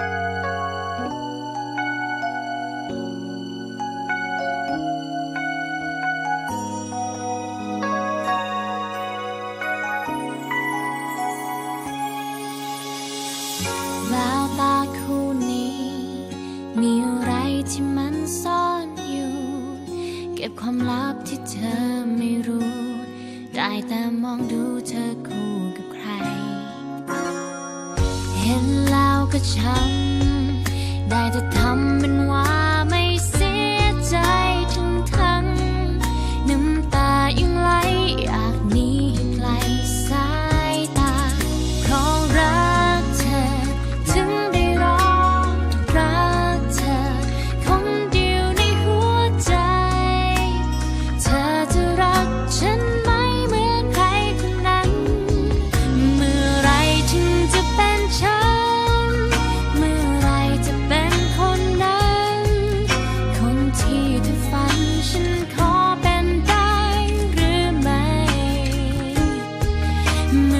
แววตาคู่นี้มีอะไรที่มันซ่อนอยู่เก็บความลับที่เธอไม่รู้ ได้แต่มองดูเธอคู่กับใคร เห็นแล้ว ก็ช้ำ No.